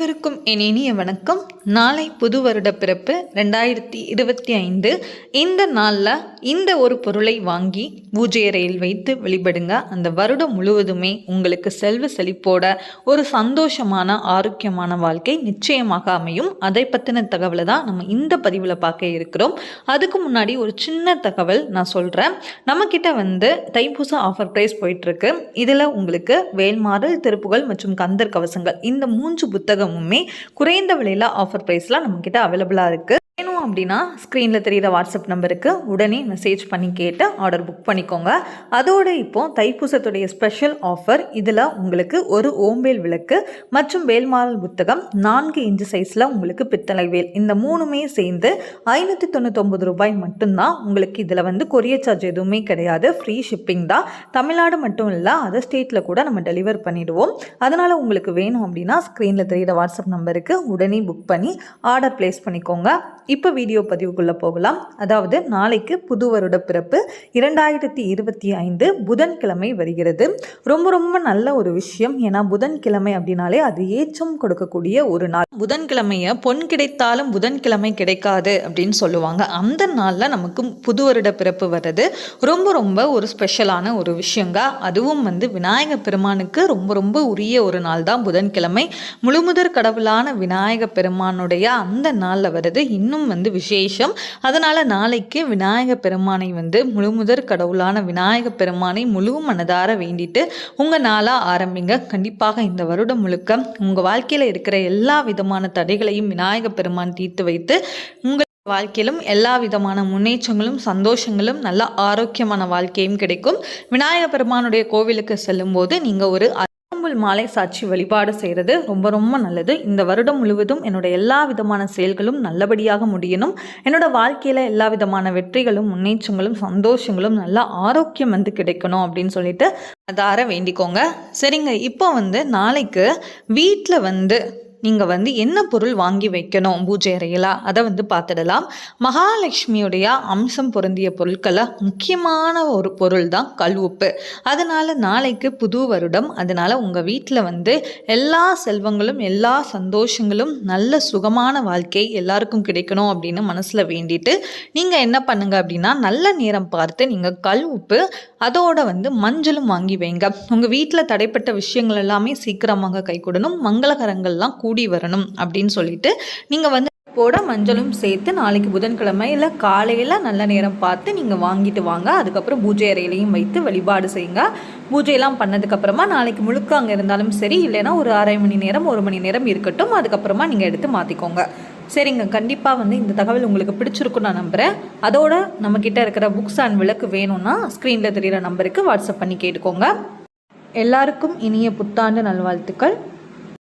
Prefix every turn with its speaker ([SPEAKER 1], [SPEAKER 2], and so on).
[SPEAKER 1] அனைவருக்கும் என் இனிய வணக்கம். நாளை புது வருட பிறப்பு ரெண்டாயிரத்தி இருபத்தி ஐந்து. இந்த நாளில் இந்த ஒரு பொருளை வாங்கி பூஜை அறையில் வைத்து வழிபடுங்க. அந்த வருடம் முழுவதுமே உங்களுக்கு செல்வ செழிப்போட ஒரு சந்தோஷமான ஆரோக்கியமான வாழ்க்கை நிச்சயமாக அமையும். அதை பற்றின தகவலை தான் நம்ம இந்த பதிவில் பார்க்க இருக்கிறோம். அதுக்கு முன்னாடி ஒரு சின்ன தகவல் நான் சொல்கிறேன் நம்மக்கிட்ட வந்து தைப்பூச ஆஃபர் ப்ரைஸ் போயிட்டுருக்கு இதில் உங்களுக்கு வேல்மாறல் திருப்புகள் மற்றும் கந்தர் கவசங்கள் இந்த மூன்று புத்தகமுமே குறைந்த விலையில் ஆஃபர் ப்ரைஸில் நம்மக்கிட்ட அவைலபிளாக இருக்குது வேணும் அப்படின்னா ஸ்க்ரீனில் தெரிகிற வாட்ஸ்அப் நம்பருக்கு உடனே மெசேஜ் பண்ணி கேட்டு ஆர்டர் புக் பண்ணிக்கோங்க. அதோடு இப்போது தைப்பூசத்துடைய ஸ்பெஷல் ஆஃபர் இதில் உங்களுக்கு ஒரு ஓம்பேல் விளக்கு மற்றும் வேல்மாரல் புத்தகம் நான்கு இன்ச்சு சைஸில் உங்களுக்கு பித்தளை வேல். இந்த மூணுமே சேர்ந்து ஐநூற்றி தொண்ணூத்தொம்பது ரூபாய் மட்டும்தான் உங்களுக்கு இதில் வந்து கொரியர் சார்ஜ் எதுவுமே கிடையாது. ஃப்ரீ ஷிப்பிங் தான். தமிழ்நாடு மட்டும் இல்லை அதர் ஸ்டேட்டில் கூட நம்ம டெலிவர் பண்ணிடுவோம். அதனால் உங்களுக்கு வேணும் அப்படின்னா ஸ்க்ரீனில் தெரிகிற வாட்ஸ்அப் நம்பருக்கு உடனே புக் பண்ணி ஆர்டர் ப்ளேஸ் பண்ணிக்கோங்க. இப்போ வீடியோ பதிவுக்குள்ளே போகலாம். அதாவது நாளைக்கு புது வருட பிறப்பு இரண்டாயிரத்தி இருபத்தி ஐந்து புதன்கிழமை வருகிறது. ரொம்ப ரொம்ப நல்ல ஒரு விஷயம். ஏன்னா புதன்கிழமை அப்படின்னாலே அது ஏற்றம் கொடுக்கக்கூடிய ஒரு நாள். புதன்கிழமையை பொன் கிடைத்தாலும் புதன்கிழமை கிடைக்காது அப்படின்னு சொல்லுவாங்க. அந்த நாளில் நமக்கு புது வருட பிறப்பு வர்றது ரொம்ப ரொம்ப ஒரு ஸ்பெஷலான ஒரு விஷயங்க. அதுவும் வந்து விநாயக பெருமானுக்கு ரொம்ப ரொம்ப உரிய ஒரு நாள் தான் புதன்கிழமை. முழுமுதற் கடவுளான விநாயக பெருமானுடைய அந்த நாளில் வருது இன்னும் வந்து விசேஷம். அதனால் நாளைக்கு விநாயக பெருமானை வந்து முழுமுதற் கடவுளான விநாயக பெருமானை முழு மனதார வேண்டிட்டு உங்கள் நாளாக ஆரம்பிங்க. கண்டிப்பாக இந்த வருடம் முழுக்க உங்கள் வாழ்க்கையில் இருக்கிற எல்லா விதமான தடைகளையும் விநாயக பெருமான் தீர்த்து வைத்து உங்கள் வாழ்க்கையிலும் எல்லா விதமான முன்னேற்றங்களும் சந்தோஷங்களும் நல்ல ஆரோக்கியமான வாழ்க்கையும் கிடைக்கும். விநாயக பெருமானுடைய கோவிலுக்கு செல்லும்போது நீங்கள் ஒரு அரும்புல் மாலை சாட்சி வழிபாடு செய்கிறது ரொம்ப ரொம்ப நல்லது. இந்த வருடம் முழுவதும் என்னோட எல்லா விதமான செயல்களும் நல்லபடியாக முடியணும். என்னோட வாழ்க்கையில் எல்லா விதமான வெற்றிகளும் முன்னேற்றங்களும் சந்தோஷங்களும் நல்ல ஆரோக்கியம் வந்து கிடைக்கணும் அப்படின்னு சொல்லிட்டு அதார வேண்டிக்கோங்க. சரிங்க இப்போ வந்து நாளைக்கு வீட்டில் வந்து நீங்கள் வந்து என்ன பொருள் வாங்கி வைக்கணும் பூஜை அறையில்? அதை வந்து பார்த்துடலாம். மகாலட்சுமியுடைய அம்சம் பொருந்திய பொருட்களை முக்கியமான ஒரு பொருள் தான் கல் உப்பு அதனால் நாளைக்கு புது வருடம். அதனால் உங்கள் வீட்டில் வந்து எல்லா செல்வங்களும் எல்லா சந்தோஷங்களும் நல்ல சுகமான வாழ்க்கை எல்லாருக்கும் கிடைக்கணும் அப்படின்னு மனசில் வேண்டிட்டு நீங்கள் என்ன பண்ணுங்க அப்படின்னா நல்ல நேரம் பார்த்து நீங்கள் கல் உப்பு அதோட வந்து மஞ்சளும் வாங்கி வைங்க. உங்கள் வீட்டில் தடைப்பட்ட விஷயங்கள் எல்லாமே சீக்கிரமாக கைகூடணும் மங்களகரங்கள்லாம் கூட கூடி வரணும் அப்படின்னு சொல்லிட்டு நீங்கள் வந்து போட மஞ்சளும் சேர்த்து நாளைக்கு புதன்கிழமை இல்லை காலையில் நல்ல நேரம் பார்த்து நீங்கள் வாங்கிட்டு வாங்க. அதுக்கப்புறம் பூஜை அறையிலையும் வைத்து வழிபாடு செய்யுங்க. பூஜையெல்லாம் பண்ணதுக்கப்புறமா நாளைக்கு முழுக்க அங்கே இருந்தாலும் சரி இல்லைன்னா ஒரு அரை மணி நேரம் ஒரு மணி நேரம் இருக்கட்டும். அதுக்கப்புறமா நீங்கள் எடுத்து மாற்றிக்கோங்க சரிங்க கண்டிப்பாக வந்து இந்த தகவல் உங்களுக்கு பிடிச்சிருக்கும் நான் நம்புகிறேன் அதோட நம்மக்கிட்ட இருக்கிற புக்ஸ் அண்ட் விளக்கு வேணும்னா ஸ்க்ரீனில் தெரிகிற நம்பருக்கு வாட்ஸ்அப் பண்ணி கேட்டுக்கோங்க. எல்லாருக்கும் இனிய புத்தாண்டு நல்வாழ்த்துக்கள்.